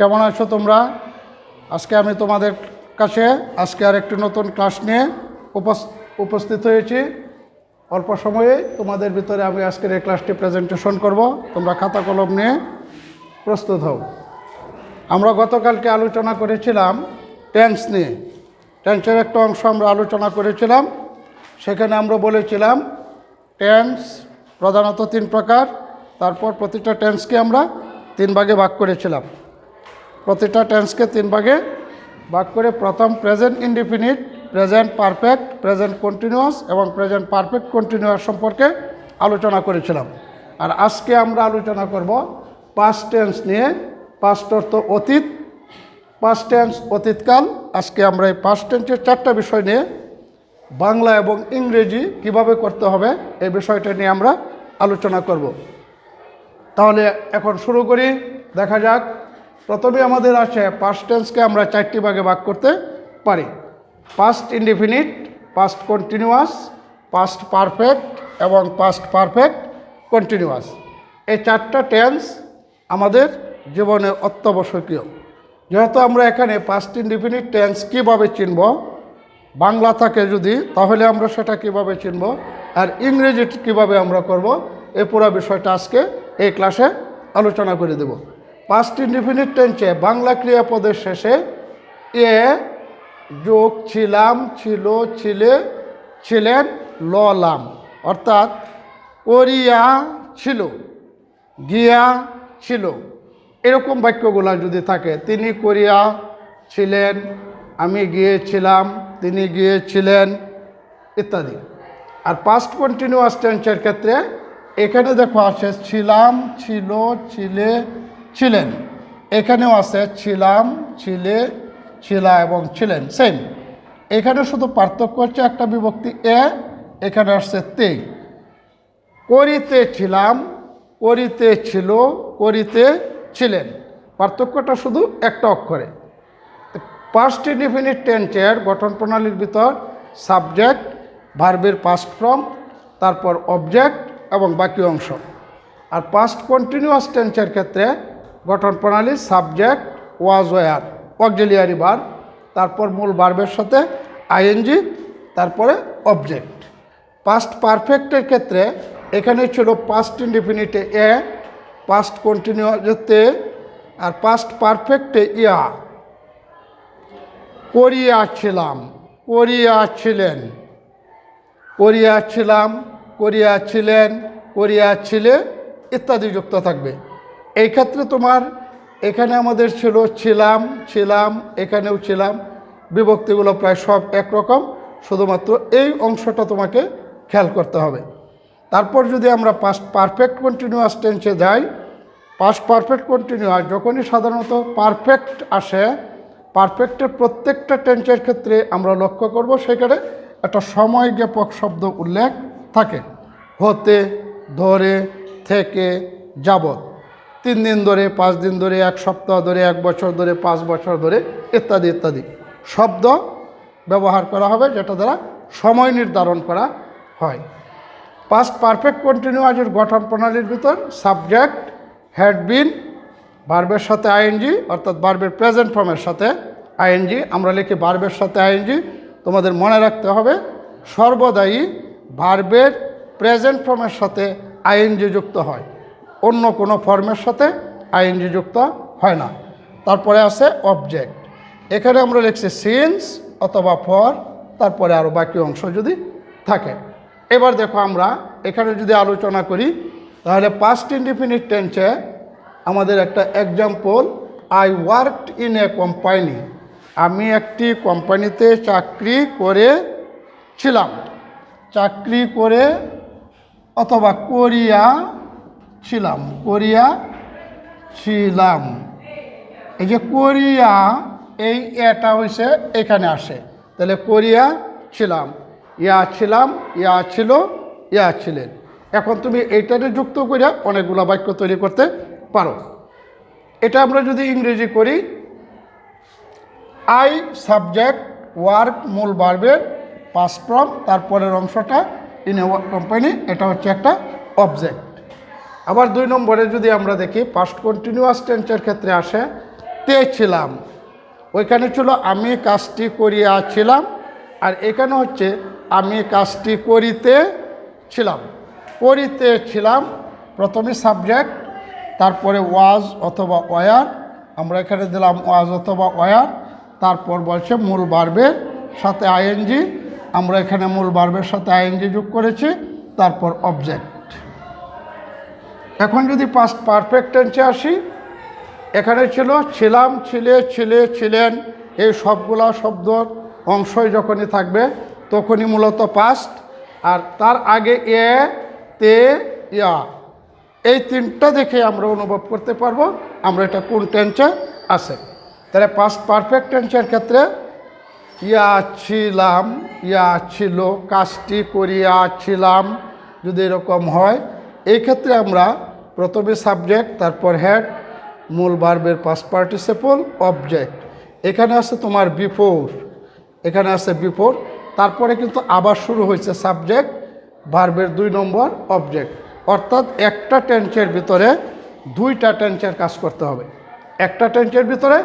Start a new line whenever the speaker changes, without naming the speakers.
কেমন আছো তোমরা? আজকে আমি তোমাদের কাছে আজকে আর একটি নতুন ক্লাস নিয়ে উপস- উপস্থিত হয়েছি। অল্প সময়ে তোমাদের ভিতরে আমি আজকের এই ক্লাসটি প্রেজেন্টেশন করব। তোমরা খাতা কলম নিয়ে প্রস্তুত হও। আমরা গতকালকে আলোচনা করেছিলাম টেন্স নিয়ে। টেন্সের একটা অংশ আমরা আলোচনা করেছিলাম। সেখানে আমরা বলেছিলাম টেন্স প্রধানত তিন প্রকার, তারপর প্রতিটা টেন্সকে আমরা তিন ভাগে ভাগ করেছিলাম। প্রতিটা টেন্সকে তিন ভাগে ভাগ করে প্রথম present indefinite present perfect present continuous এবং প্রেজেন্ট পারফেক্ট কন্টিনিউয়াস সম্পর্কে আলোচনা করেছিলাম। আর আজকে আমরা আলোচনা করব পাস্ট টেন্স নিয়ে পাস্ট অর্থ অতীত পাস্ট টেন্স অতীতকাল। আজকে আমরা এই পাস্ট টেন্সের চারটা বিষয় নিয়ে বাংলা এবং ইংরেজি কীভাবে করতে হবে এই বিষয়টা নিয়ে আমরা আলোচনা করব। তাহলে এখন শুরু করি, দেখা যাক প্রথমে আমাদের আছে পাস্ট টেন্সকে আমরা চারটি ভাগে ভাগ করতে পারি। Past indefinite past continuous past perfect এবং পাস্ট পারফেক্ট কন্টিনিউয়াস এই চারটা টেন্স আমাদের জীবনে অত্যাবশ্যকীয়। যেহেতু আমরা এখানে পাস্ট ইনডিফিনিট টেন্স কীভাবে চিনব, বাংলা থাকে যদি, তাহলে আমরা সেটা কীভাবে চিনব, আর ইংরেজি কীভাবে আমরা করব, এ পুরো বিষয়টা আজকে এই ক্লাসে আলোচনা করে দেব। পাস্ট ইনডিফিনিট টেন্সে বাংলা ক্রিয়াপদের শেষে এ যোগ ছিলাম, ছিল, ছিলে, ছিলেন, ললাম। অর্থাৎ করিয়া ছিল, গিয়া ছিল। এরকম বাক্যগুলো যদি থাকে, তিনি করিয়া ছিলেন, আমি গিয়েছিলাম, তিনি গিয়েছিলেন, ইত্যাদি। আর পাস্ট কন্টিনিউয়াস টেন্সের ক্ষেত্রে এখানে দেখো আছে ছিলাম, ছিল, ছিলে ছিলেন। এখানেও আছে, ছিলাম, ছিলে, ছিলা এবং ছিলেন সেম এখানে শুধু পার্থক্য হচ্ছে একটা বিভক্তি এ, এখানে আসছে তে। করিতে ছিলাম, করিতে ছিল, করিতে ছিলেন। পার্থক্যটা শুধু একটা অক্ষরে। পাস্ট ইনডিফিনিট টেন্সের গঠন প্রণালীর ভিতর সাবজেক্ট ভার্বের পাস্ট ফর্ম তারপর অবজেক্ট এবং বাকি অংশ। আর পাস্ট কন্টিনিউয়াস টেন্সের ক্ষেত্রে গঠন প্রণালী সাবজেক্ট ওয়াজ ওয়ার অক্সিলিয়ারি বার তারপর মূল বার্বের সাথে আইএনজি তারপরে অবজেক্ট পাস্ট পারফেক্টের ক্ষেত্রে এখানে ছিল পাস্ট ইনডিফিনিটে এ পাস্ট কন্টিনিউয়াসতে আর পাস্ট পারফেক্টে ইয়া। করিয়াছিলাম, করিয়াছিলেন। করিয়াছিলাম, করিয়াছিলেন, করিয়াছিলে, ইত্যাদি যুক্ত থাকবে। এই ক্ষেত্রে তোমার এখানে আমাদের ছিল ছিলাম ছিলাম, এখানেও ছিলাম। বিভক্তিগুলো প্রায় সব একরকম। শুধুমাত্র এই অংশটা তোমাকে খেয়াল করতে হবে। তারপর যদি আমরা পাস্ট পারফেক্ট কন্টিনিউয়াস টেন্সে যাই পাস্ট পারফেক্ট কন্টিনিউয়াস যখনই সাধারণত পারফেক্ট আসে পারফেক্টের প্রত্যেকটা টেন্সের ক্ষেত্রে আমরা লক্ষ্য করব সেখানে একটা সময় জ্ঞাপক শব্দ উল্লেখ থাকে। হতে, ধরে, থেকে যাবত তিন দিন ধরে, পাঁচ দিন ধরে, এক সপ্তাহ ধরে, এক বছর ধরে, পাঁচ বছর ধরে, ইত্যাদি ইত্যাদি। শব্দ ব্যবহার করা হবে যেটা দ্বারা সময় নির্ধারণ করা হয়। পাস্ট পারফেক্ট কন্টিনিউয়াসের গঠন প্রণালীর ভিতর সাবজেক্ট হ্যাড বিন বার্বের সাথে আইএনজি অর্থাৎ বার্বের প্রেজেন্ট ফর্মের সাথে আইএনজি আমরা লিখি বার্বের সাথে আইএনজি তোমাদের মনে রাখতে হবে, সর্বদাই ভার্বের প্রেজেন্ট ফর্মের সাথে আইএনজি যুক্ত হয়। অন্য কোনো ফর্মের সাথে আইএনজি যুক্ত হয় না। তারপরে আছে অবজেক্ট এখানে আমরা লিখছি সিন্স অথবা ফর তারপরে আরও বাকি অংশ যদি থাকে। এবার দেখো আমরা এখানে যদি আলোচনা করি, তাহলে পাস্ট ইনডিফিনিট টেন্সে আমাদের একটা example I worked in a company আমি একটি কোম্পানিতে চাকরি করেছিলাম চাকরি করে অথবা করিয়া ছিলাম, করিয়া ছিলাম। এই যে কোরিয়া, এই এটা হয়েছে এখানে আসে। তাহলে কোরিয়া ছিলাম। ইয়া ছিলাম, ইয়া ছিল, ইয়া ছিলেন। এখন তুমি এইটাতে যুক্ত করে অনেকগুলো বাক্য তৈরি করতে পারো। এটা আমরা যদি ইংরেজি করি আই সাবজেক্ট ওয়ার্ক মূল বার্বের পাস ফ্রম তারপরের অংশটা ইন এ কোম্পানি এটা হচ্ছে একটা অবজেক্ট আবার দুই নম্বরে যদি আমরা দেখি পাস্ট কন্টিনিউয়াস টেন্সের ক্ষেত্রে আসে, তে ছিলাম। ওইখানে ছিল, আমি কাজটি করিয়াছিলাম, আর এখানে হচ্ছে, আমি কাজটি করিতে ছিলাম। করিতে ছিলাম, প্রথমে সাবজেক্ট তারপরে ওয়াজ অথবা ওয়ার আমরা এখানে দিলাম ওয়াজ অথবা ওয়ার তারপর বলছে মূল বার্বের সাথে আইএনজি আমরা এখানে মূল বার্বের সাথে আইএনজি যোগ করেছি, তারপর অবজেক্ট এখন যদি পাস্ট পারফেক্ট টেন্সে আসি, এখানে ছিল ছিলাম, ছিলে ছিলে, ছিলেন, এই সবগুলা শব্দর অংশই যখনই থাকবে, তখনই মূলত পাস্ট আর তার আগে এ, তে, ইয়া। এই তিনটা দেখে আমরা অনুভব করতে পারব, আমরা এটা কোন টেন্সে আছে। তাহলে পাস্ট পারফেক্ট টেন্সের ক্ষেত্রে, ইয়া ছিলাম, ইয়া ছিল, কাজটি করিয়াছিলাম, যদি এরকম হয়, এই ক্ষেত্রে আমরা প্রথমে সাবজেক্ট তারপর হ্যাড মূল বার্বের পাস পার্টিসিপল অবজেক্ট এখানে আছে তোমার বিফোর এখানে আছে বিফোর তারপরে কিন্তু আবার শুরু হয়েছে সাবজেক্ট বার্বের দুই নম্বর অবজেক্ট অর্থাৎ একটা টেন্সের ভিতরে দুইটা টেন্সের কাজ করতে হবে। একটা টেন্সের ভিতরে